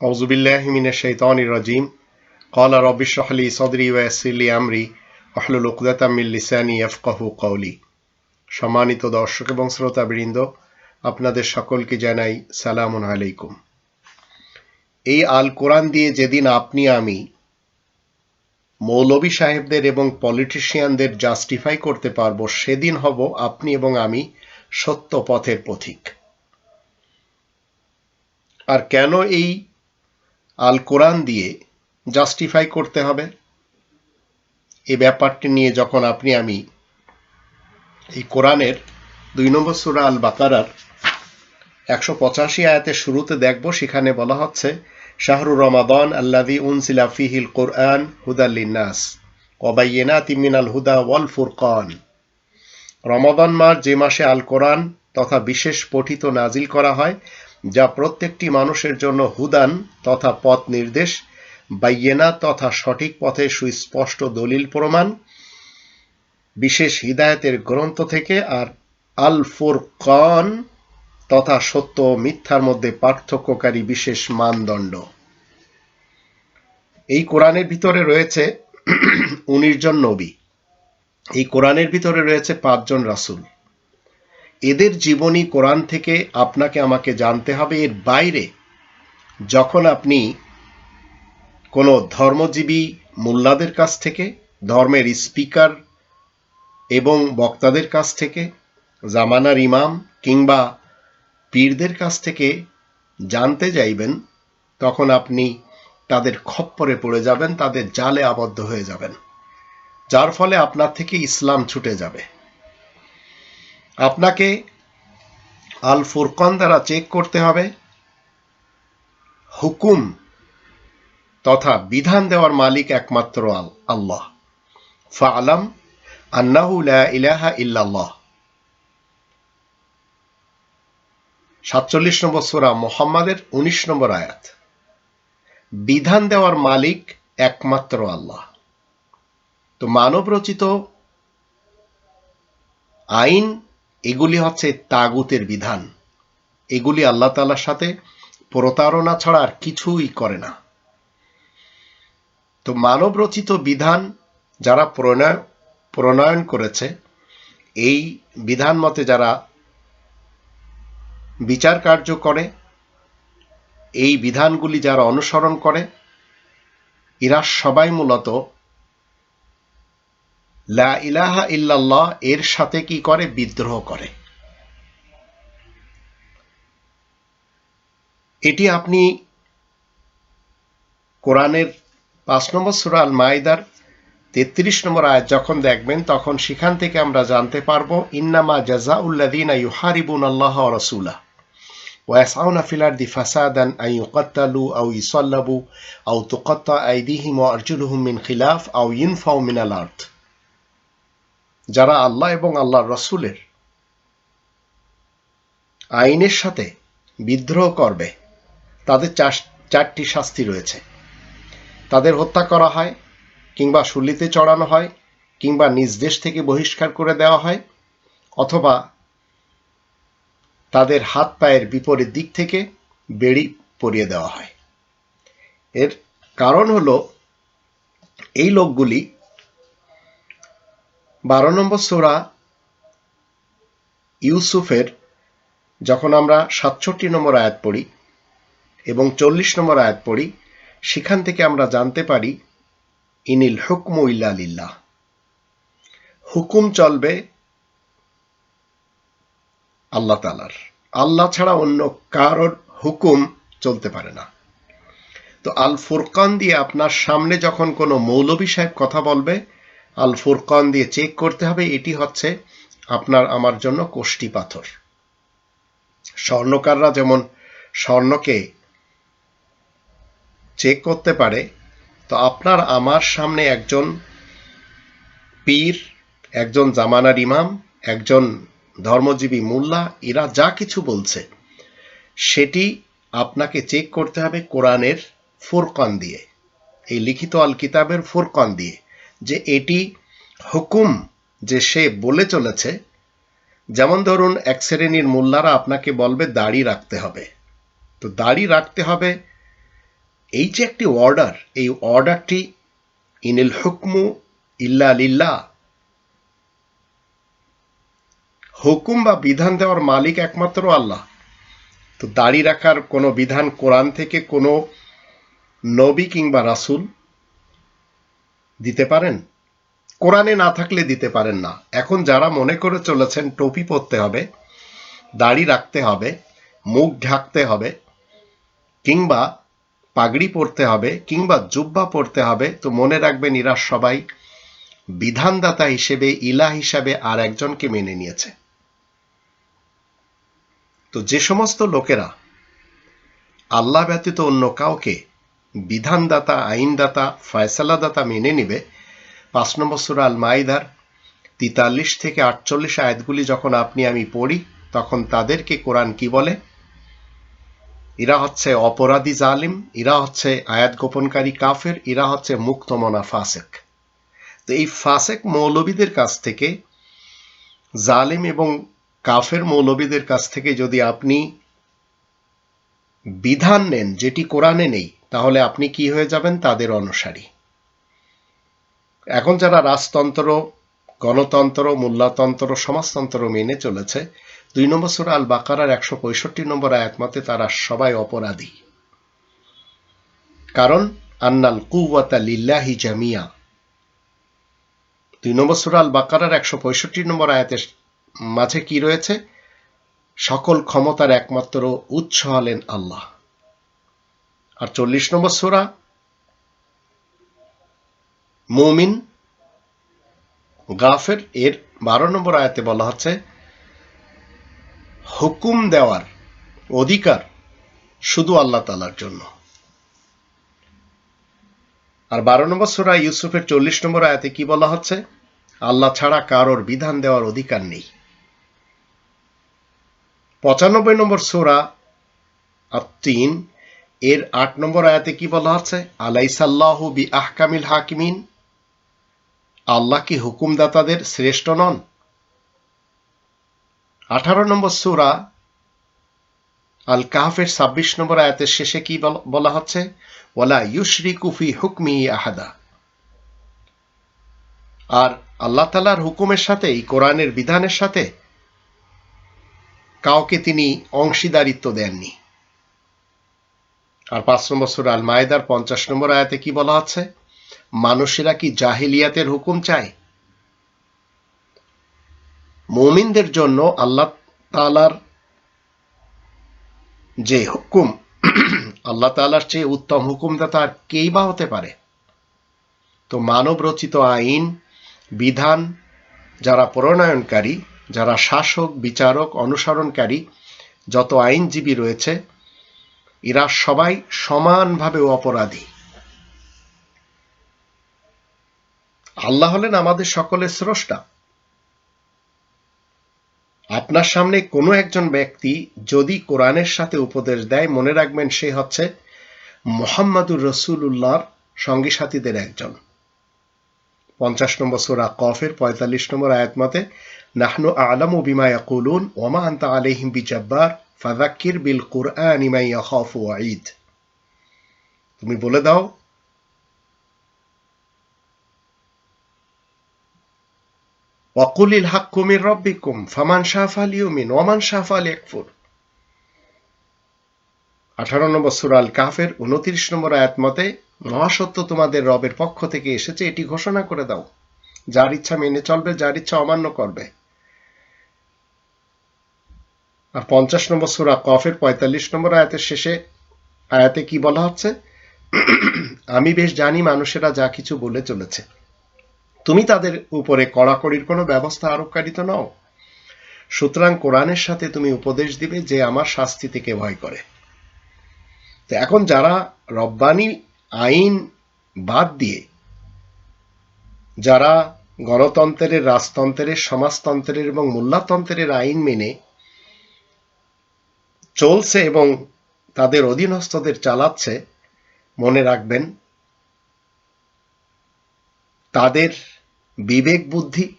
أعوذ بالله من الشيطان الرجيم قال رب اشرح لي صدري ويسر لي أمري واحلل عقدة من লিসানি يفقه قولي সম্মানিত দর্শক এবং শ্রোতাবৃন্দ আপনাদের সকলকে জানাই সালামুন আলাইকুম এই আল কোরআন দিয়ে যেদিন আপনি আমি মৌলবী সাহেবদের এবং পলিটিশিয়ানদের জাস্টিফাই করতে পারবো সেদিন হব আপনি এবং আমি সত্য পথের পথিক আর কেন এই আল কোরআন দিয়ে জাস্টিফাই করতে হবে। এই ব্যাপারটি নিয়ে যখন আপনি, আমি এই কোরআনের দুই নম্বর সুরা আল বাকারার একশো পঁচাশি আয়াতের শুরুতে দেখব, সেখানে বলা হচ্ছে, শাহরু রমাদন আল্লাদি উনসিলা ফিহিল কোরআন হুদাল্লিনাস অবাইয়েনা তিমিনাল হুদা ওয়াল ফুরকান। রমাদান মাস যে মাসে আল কোরআন তথা বিশেষ পঠিত নাজিল করা হয় যা প্রত্যেকটি মানুষের জন্য হুদান তথা পথ নির্দেশ, বাইয়েনা তথা সঠিক পথে সুস্পষ্ট দলিল প্রমাণ, বিশেষ হিদায়তের গ্রন্থ থেকে আর আল ফুরকান তথা সত্য মিথ্যার মধ্যে পার্থক্যকারী বিশেষ মানদণ্ড। এই কোরআনের ভিতরে রয়েছে উনিশ জন নবী। এই কোরআনের ভিতরে রয়েছে পাঁচজন রাসুল। এদের জীবনী কোরআন থেকে আপনাকে আমাকে জানতে হবে এর বাইরে। যখন আপনি কোনো ধর্মজীবী মোল্লাদের কাছ থেকে, ধর্মের স্পিকার এবং বক্তাদের কাছ থেকে, জামানার ইমাম কিংবা পীরদের কাছ থেকে জানতে যাইবেন, তখন আপনি তাদের খপ্পরে পড়ে যাবেন, তাদের জালে আবদ্ধ হয়ে যাবেন। যার ফলে আপনার থেকে ইসলাম ছুটে যাবে। আপনাকে আল ফুরকন দ্বারা চেক করতে হবে। হুকুম তথা বিধান দেওয়ার মালিক একমাত্র আল্লাহ। ফালাম আন্নাহু লা ইলাহা ইল্লাল্লাহ। সাতচল্লিশ নম্বর সোরা মোহাম্মদের উনিশ নম্বর আয়াত। বিধান দেওয়ার মালিক একমাত্র আল্লাহ। তো মানব রচিত আইন এগুলি হচ্ছে তাগুতের বিধান। এগুলি আল্লাহ তালার সাথে প্রতারণা ছাড়া আর কিছুই করে না। তো মানব রচিত বিধান যারা প্রণয়, প্রণয়ন করেছে, এই বিধান মতে যারা বিচার কার্য করে, এই বিধানগুলি যারা অনুসরণ করে, এরা সবাই মূলত লা ইলাহা ইল্লাল্লাহ এর সাথে কি করে? বিদ্রোহ করে। এটি আপনি কোরআনের পাঁচ নম্বর সুরাল আল তেত্রিশ নম্বর আয়াত যখন দেখবেন, তখন সেখান থেকে আমরা জানতে পারব, ইন্নামা জাজা উল্লাদিন ইউহারিবুন আল্লাহ রসুলা ওয়াসাউনা ফিলার দি ফাসাদ আন আই ইউকাত্তালু আউ ইসল্লাবু আউ তুকত্তা আইদিহিম অর্জুলহুম মিন খিলাফ আউ ইনফাউ মিনাল আর্থ যারা আল্লাহ এবং আল্লাহর রসুলের আইনের সাথে বিদ্রোহ করবে, তাদের চারটি শাস্তি রয়েছে। তাদের হত্যা করা হয়, কিংবা শুলিতে চড়ানো হয়, কিংবা নিজ দেশ থেকে বহিষ্কার করে দেওয়া হয়, অথবা তাদের হাত পায়ের বিপরীত দিক থেকে বেড়ি পরিয়ে দেওয়া হয়। এর কারণ হলো, এই লোকগুলি বারো নম্বর সোরা ইউসুফের, যখন আমরা সাতষট্টি নম্বর আয়াত পড়ি এবং চল্লিশ নম্বর আয়াত পড়ি, সেখান থেকে আমরা জানতে পারি, ইনিল হুকমু ইল্লালিল্লাহ হুকুম চলবে আল্লাহ তালার আল্লাহ ছাড়া অন্য কারোর হুকুম চলতে পারে না। তো আল ফুরকান দিয়ে আপনার সামনে যখন কোনো মৌলবী সাহেব কথা বলবে আল ফুরকান দিয়ে চেক করতে হবে, এটি হচ্ছে আপনার, আমার জন্য কোষ্টি পাথর। স্বর্ণকাররা যেমন স্বর্ণকে চেক করতে পারে, তো আপনার আমার সামনে একজন পীর, একজন জামানার ইমাম, একজন ধর্মজীবী মোল্লা, এরা যা কিছু বলছে, সেটি আপনাকে চেক করতে হবে কোরআনের ফোরকান দিয়ে, এই লিখিত আল কিতাবের ফোরকান দিয়ে। যে এটি হুকুম যে সে বলে চলেছে, যেমন ধরুন এক শ্রেণির মোল্লারা আপনাকে বলবে দাড়ি রাখতে হবে। তো দাড়ি রাখতে হবে, এই যে একটি অর্ডার এই অর্ডারটি ইনিল হুকমু ইল্লা লিল্লাহ হুকুম বা বিধান দেওয়ার মালিক একমাত্র আল্লাহ। তো দাড়ি রাখার কোনো বিধান কোরআন থেকে কোনো নবী কিংবা রাসূল দিতে পারেন? কোরআনে না থাকলে দিতে পারেন না। এখন যারা মনে করে চলেছেন টুপি পরতে হবে, দাড়ি রাখতে হবে, মুখ ঢাকতে হবে, কিংবা পাগড়ি পরতে হবে, কিংবা জুব্বা পরতে হবে, তো মনে রাখবেন এরা সবাই বিধানদাতা হিসেবে ইলা হিসাবে আর একজনকে মেনে নিয়েছে। তো যে সমস্ত লোকেরা আল্লাহ ব্যতীত অন্য কাউকে বিধানদাতা, আইনদাতা, ফয়সালাদাতা মেনে নিবে। পাঁচ নম্বর সুরা আল মাইদার তিতাল্লিশ থেকে আটচল্লিশ আয়াতগুলি যখন আপনি আমি পড়ি, তখন তাদেরকে কোরআন কি বলে? এরা হচ্ছে অপরাধী জালিম এরা হচ্ছে আয়াত গোপনকারী কাফের এরা হচ্ছে মুক্তমনা ফাসেক। তো এই ফাসেক মৌলবীদের কাছ থেকে, জালিম এবং কাফের মৌলবীদের কাছ থেকে যদি আপনি বিধান নেন, যেটি কোরআনে নেই তাহলে আপনি কি হয়ে যাবেন? তাদের অনুসারী। এখন যারা রাজতন্ত্র, গণতন্ত্র, মূল্যতন্ত্র, সমাজতন্ত্র মেনে চলেছে, দুই নম্বর সুরা আল বাকারার একশো পঁয়ষট্টি নম্বর আয়াত মতে তারা সবাই অপরাধী। কারণ, আন্নাল কুয়াতা লিল্লাহি জামিয়া। দুই নম্বর সুরা আল বাকারার একশো পঁয়ষট্টি নম্বর আয়াতের মাঝে কি রয়েছে? সকল ক্ষমতার একমাত্র উৎস হলেন আল্লাহ। আর চল্লিশ নম্বর সুরা, মুমিন, গাফের, এর বারো নম্বর আয়াতে বলা হচ্ছে, হুকুম দেওয়ার অধিকার শুধু আল্লাহ তালার জন্য। আর বারো নম্বর সুরা ইউসুফের চল্লিশ নম্বর আয়াতে কি বলা হচ্ছে? আল্লাহ ছাড়া কারোর বিধান দেওয়ার অধিকার নেই। পঁচানব্বই নম্বর সুরা আর তিন এর আট নম্বর আয়াতে কি বলা হচ্ছে আলাইসাল্লাহ বি আহকামিল হাকিমিন। আল্লাহ কি হুকুমদাতাদের শ্রেষ্ঠ নন? আঠারো নম্বর সুরা আল কাহাফের ছাব্বিশ নম্বর আয়াতের শেষে কি বলা হচ্ছে? ওলা ইউশরি কুফি হুকমি আহাদা। আর আল্লাহ তালার হুকুমের সাথে, এই কোরআনের বিধানের সাথে কাউকে তিনি অংশীদারিত্ব দেননি। আর পাঁচ নম্বর সুরা আল মায়েদার পঞ্চাশ নম্বর আয়াতে কি বলা হচ্ছে মানুষেরা কি জাহিলিয়াতের হুকুম চায়? মমিনদের জন্য আল্লাহ তালার যে হুকুম, আল্লাহ তালার চেয়ে উত্তম হুকুমদাতা আর কেই বা হতে পারে? তো মানব রচিত আইন, বিধান যারা প্রণয়নকারী, যারা শাসক, বিচারক, অনুসরণকারী, যত আইনজীবী রয়েছে এরা সবাই সমানভাবে অপরাধী। আল্লাহ হলেন আমাদের সকলের স্রষ্টা। আপনার সামনে কোনো একজন ব্যক্তি যদি কোরআনের সাথে উপদেশ দেয়, মনে রাখবেন সে হচ্ছে মোহাম্মদুর রসুল্লাহর সঙ্গী সাথীদের একজন। পঞ্চাশ নম্বর সোরা কফের, পঁয়তাল্লিশ নম্বর আয়াত মতে, নাহনু আলম ও বিমা ইয়াকুলুন ওমা আন্তা আলহিম বিজাব্বার ফাদাক্কির বিল কুরআন ইমা ইয়াখাফ ওয়াঈদ। তুমি বলে দাও ফামান শাহ ওমান শাহ ফালিয়াকফুর আঠারো নম্বর সুরাল কাফের উনত্রিশ নম্বর আয়াত মতে, মহাসত্য তোমাদের রবের পক্ষ থেকে এসেছে, এটি ঘোষণা করে দাও। যার ইচ্ছা মেনে চলবে, যার ইচ্ছা অমান্য করবে। আর পঞ্চাশ নম্বর সুরা কফের পঁয়তাল্লিশ নম্বর আয়াতের শেষে আয়াতে কি বলা হচ্ছে? আমি বেশ জানি মানুষেরা যা কিছু বলে চলেছে। তুমি তাদের উপরে কড়াকড়ির কোনো ব্যবস্থা আরোপকারী তো নও। সুতরাং কোরআনের সাথে তুমি উপদেশ দিবে যে আমার শাস্তি থেকে ভয় করে। তো এখন যারা রব্বানি আইন বাদ দিয়ে, যারা গণতন্ত্রের, রাজতন্ত্রের, সমাজতন্ত্রের এবং মোল্লাতন্ত্রের আইন মেনে চলছে এবং তাদের অধীনস্থদের চালাচ্ছে, মনে রাখবেন, তাদের বিবেক বুদ্ধি,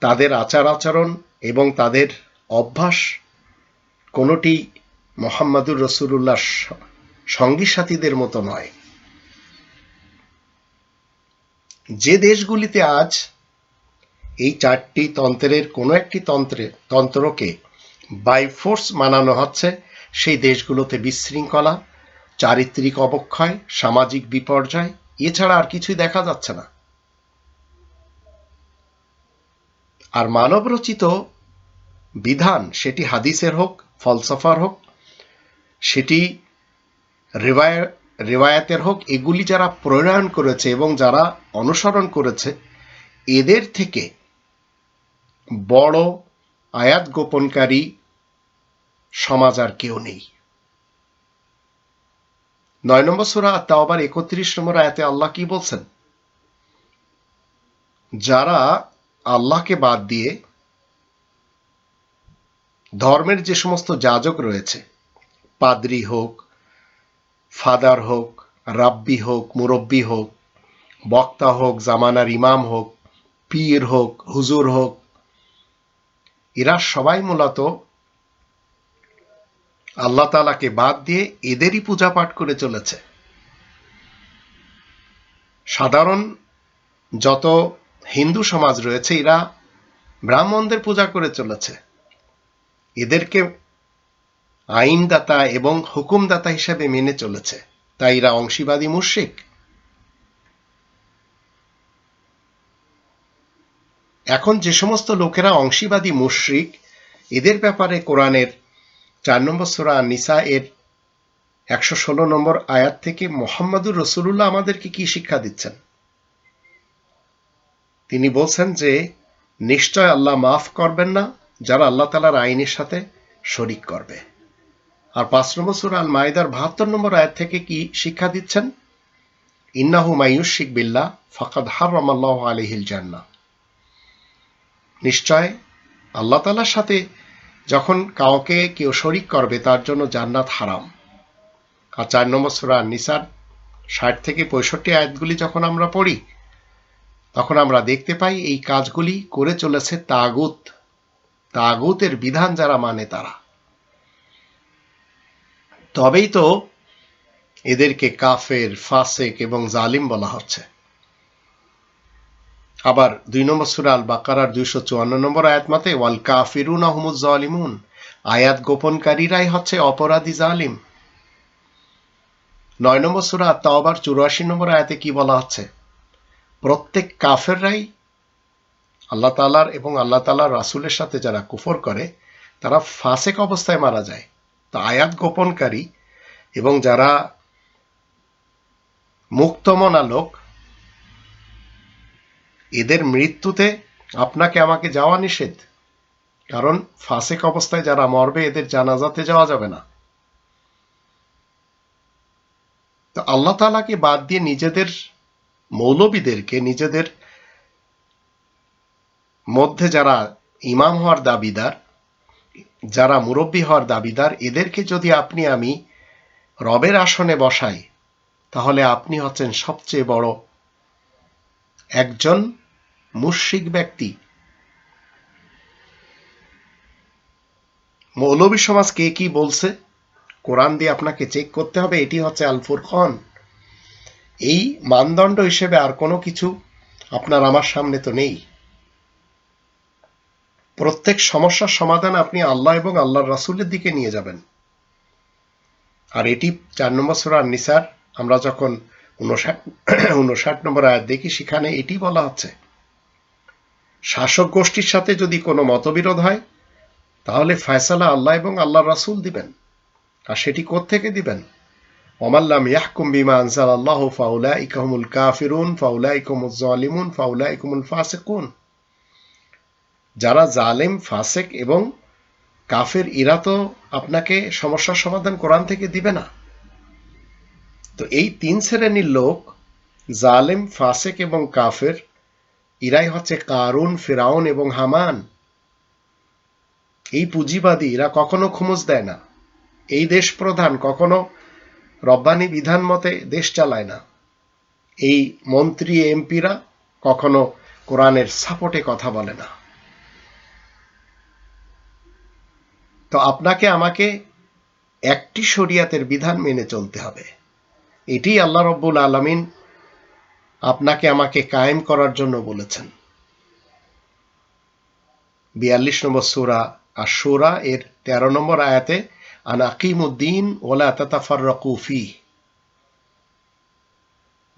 তাদের আচার আচরণ এবং তাদের অভ্যাস কোনোটি মোহাম্মদুর রসুল্লাহ সঙ্গী সাথীদের মতো নয়। যে দেশগুলিতে আজ এই চারটি তন্ত্রের কোনো একটি তন্ত্রে, তন্ত্রকে বাই ফোর্স মানানো হচ্ছে সেই দেশগুলোতে বিশৃঙ্খলা, চারিত্রিক অবক্ষয়, সামাজিক বিপর্যয়, এছাড়া আর কিছুই দেখা যাচ্ছে না। আর মানবরচিত বিধান সেটি হাদিসের হোক, ফলসফার হোক, সেটি রেওয়ায় রেওয়ায়াতের হোক, এগুলি যারা প্রণয়ন করেছে এবং যারা অনুসরণ করেছে, এদের থেকে বড় আয়াত গোপনকারী সমাজ আর কেউ নেই। নয় নম্বর সুরা তাও আবার একত্রিশ নম্বর আয়াতে আল্লাহ কি বলছেন? যারা আল্লাহকে বাদ দিয়ে ধর্মের যে সমস্ত যাজক রয়েছে, পাদ্রি হোক, ফাদার হোক, রাব্বি হোক, মুরব্বি হোক, বক্তা হোক, জামানার ইমাম হোক, পীর হোক, হুজুর হোক, এরা সবাই মূলত আল্লাহ তালাকে বাদ দিয়ে এদেরই পূজা পাঠ করে চলেছে। সাধারণ যত হিন্দু সমাজ রয়েছে, এরা ব্রাহ্মণদের পূজা করে চলেছে। এদেরকে আইনদাতা এবং হুকুমদাতা হিসেবে মেনে চলেছে। তাই এরা অংশীবাদী মুশিক এখন যে সমস্ত লোকেরা অংশীবাদী মুশরিক, এদের ব্যাপারে কোরআনের চার নম্বর সুরা নিসা এর একশো ষোলো নম্বর আয়াত থেকে মোহাম্মদুর রসুল্লাহ আমাদেরকে কি শিক্ষা দিচ্ছেন? তিনি বলছেন যে, নিশ্চয় আল্লাহ মাফ করবেন না যারা আল্লাহ তালার আইনের সাথে শরিক করবে। আর পাঁচ নম্বর সুরা আল মাইদার বাহাত্তর নম্বর আয়াত থেকে কি শিক্ষা দিচ্ছেন? ইন্নাহু মাইয়ুশিক বিল্লাহ ফাকাদ হারাম আল্লাহ আলহিল জান্না নিশ্চয় আল্লাহ তালার সাথে যখন কাউকে কেউ শরিক করবে, তার জন্য জান্নাত হারাম। আর চার নম্বর সুরা নিসার ষাট থেকে পঁয়ষট্টি আয়াতগুলি যখন আমরা পড়ি, তখন আমরা দেখতে পাই এই কাজগুলি করে চলেছে তাগুত। তাগুতের বিধান যারা মানে তারা। তবেই তো এদেরকে কাফের, ফাসেক এবং জালিম বলা হচ্ছে। আবার দুই নম্বর সুরা আল বাকারার দুইশো চুয়ান্ন নম্বর আয়াত মতে ওয়াল কাফিরুন আহমুদ জালিমুন। আয়াত গোপনকারীরাই হচ্ছে অপরাধী জালিম। নয় নম্বর সুরা তাওবার চুরাশি নম্বর আয়াতে কি বলা হচ্ছে? প্রত্যেক কাফেররাই আল্লাহ তালার এবং আল্লাহ তালার রাসুলের সাথে যারা কুফর করে, তারা ফাসেক অবস্থায় মারা যায়। তা আয়াত গোপনকারী এবং যারা মুক্তমনা লোক এদের মৃত্যুতে আপনাকে আমাকে যাওয়া নিষেধ। কারণ ফাসেক অবস্থায় যারা মরবে, এদের জানাজাতে যাওয়া যাবে না। তো আল্লাহ তালাকে বাদ দিয়ে নিজেদের মৌলবীদেরকে, নিজেদের মধ্যে যারা ইমাম হওয়ার দাবিদার, যারা মুরব্বী হওয়ার দাবিদার, এদেরকে যদি আপনি আমি রবের আসনে বসাই, তাহলে আপনি হচ্ছেন সবচেয়ে বড় একজন মুশিক ব্যক্তি। মৌলবী সমাজ কে কি বলছে? কোরআন দিয়ে আপনাকে চেক করতে হবে, এটি হচ্ছে আলফুর খন এই মানদণ্ড হিসেবে আর কোনো কিছু আপনার আমার সামনে তো নেই। প্রত্যেক সমস্যার সমাধান আপনি আল্লাহ এবং আল্লাহর রাসুলের দিকে নিয়ে যাবেন। আর এটি চার নম্বর সুরার নিসার আমরা যখন উনষাট উনষাট নম্বর আয়াত দেখি, সেখানে এটি বলা হচ্ছে শাসক গোষ্ঠীর সাথে যদি কোনো মতবিরোধ হয়, তাহলে ফয়সালা আল্লাহ এবং আল্লাহ রাসুল দিবেন। আর সেটি থেকে দিবেন? ওমাল্লাম ইয়াহকুম বিমা আনসাল আল্লাহ ফাউলা ইকাহমুল কাফিরুন ফাউলা ইকমুল ফাউলা ইকমুল ফাসেকুন। যারা জালেম, ফাসেক এবং কাফের ইরা তো আপনাকে সমস্যার সমাধান কোরআন থেকে দিবে না। তো এই তিন শ্রেণির লোক, জালেম, ফাসেক এবং কাফের ইরাই হচ্ছে কারুন, ফেরাউন এবং হামান। এই পুঁজিবাদী এরা কখনো খুমুজ দেয় না। এই দেশ প্রধান কখনো রব্বানি বিধান মতে দেশ চালায় না। এই মন্ত্রী, এমপিরা কখনো কোরআনের সাপোর্টে কথা বলে না। তো আপনাকে, আমাকে একটি শরিয়াতের বিধান মেনে চলতে হবে। এটি আল্লাহ রব্বুল আলমিন আপনাকে আমাকে কায়েম করার জন্য বলেছেন। বিয়াল্লিশ নম্বর সুরা আর সুরা এর তেরো নম্বর আয়াতে, আন আকিমুদ্দিন ওলা তাতাফার রকুফি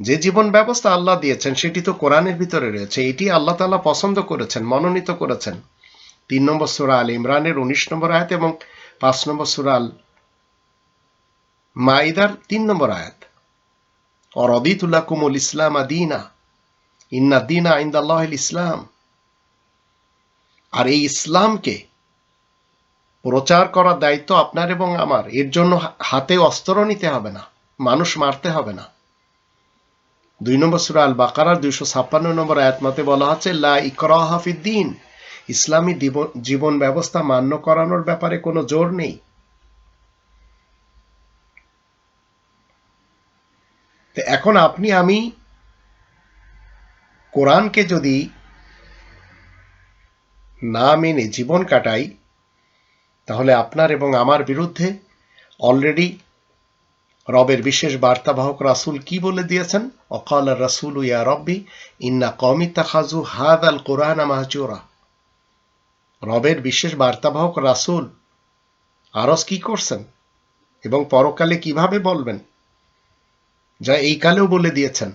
যে জীবন ব্যবস্থা আল্লাহ দিয়েছেন, সেটি তো কোরআনের ভিতরে রয়েছে। এটি আল্লাহ তালা পছন্দ করেছেন, মনোনীত করেছেন। তিন নম্বর সুরা আল ইমরানের উনিশ নম্বর আয়াত এবং পাঁচ নম্বর সুরা আল মাইদার তিন নম্বর আয়াত। অরদিতুল্লাহ কুমুল ইসলাম আদিনা ইন্না দিনা ইন্দাল্লাহ ইসলাম আর এই ইসলামকে প্রচার করার দায়িত্ব আপনার এবং আমার। এর জন্য হাতে অস্ত্র নিতে হবে না, মানুষ মারতে হবে না। দুই নম্বর সুরা আল বাকারার দুইশো ছাপ্পান্ন নম্বর আয়াতমাতে বলা হচ্ছে লা ইকরা হাফিদ্দিন ইসলামী জীবন ব্যবস্থা মান্য করানোর ব্যাপারে কোনো জোর নেই। তো এখন আপনি, আমি কোরআনকে যদি না মেনে জীবন কাটাই, তাহলে আপনার এবং আমার বিরুদ্ধে অলরেডি রবের বিশেষ বার্তাবাহক রাসুল কি বলে দিয়েছেন? অকাল রাসুল ইয়া রব্বি, ইন্না কমিতা খাজু হাদ আল কোরআন মাহজুরা। রবের বিশেষ বার্তাবাহক রাসুল আরস কি করছেন এবং পরকালে কীভাবে বলবেন? যা এই কালেও বলে দিয়েছেন,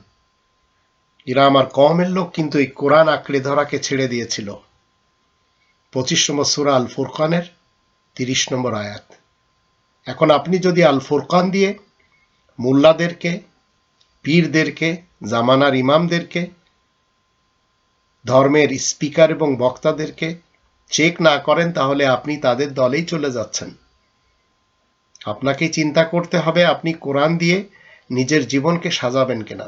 এরা আমার কমের লোক, কিন্তু এই কোরআন আঁকড়ে ধরাকে ছেড়ে দিয়েছিল। পঁচিশ নম্বর সুরা আল ফুরকানের তিরিশ নম্বর আয়াত। এখন আপনি যদি আল ফুরকান দিয়ে মোল্লাদেরকে, পীরদেরকে, জামানার ইমামদেরকে, ধর্মের স্পিকার এবং বক্তাদেরকে চেক না করেন, তাহলে আপনি তাদের দলেই চলে যাচ্ছেন। আপনাকে চিন্তা করতে হবে, আপনি কোরআন দিয়ে নিজের জীবনকে সাজাবেন কিনা।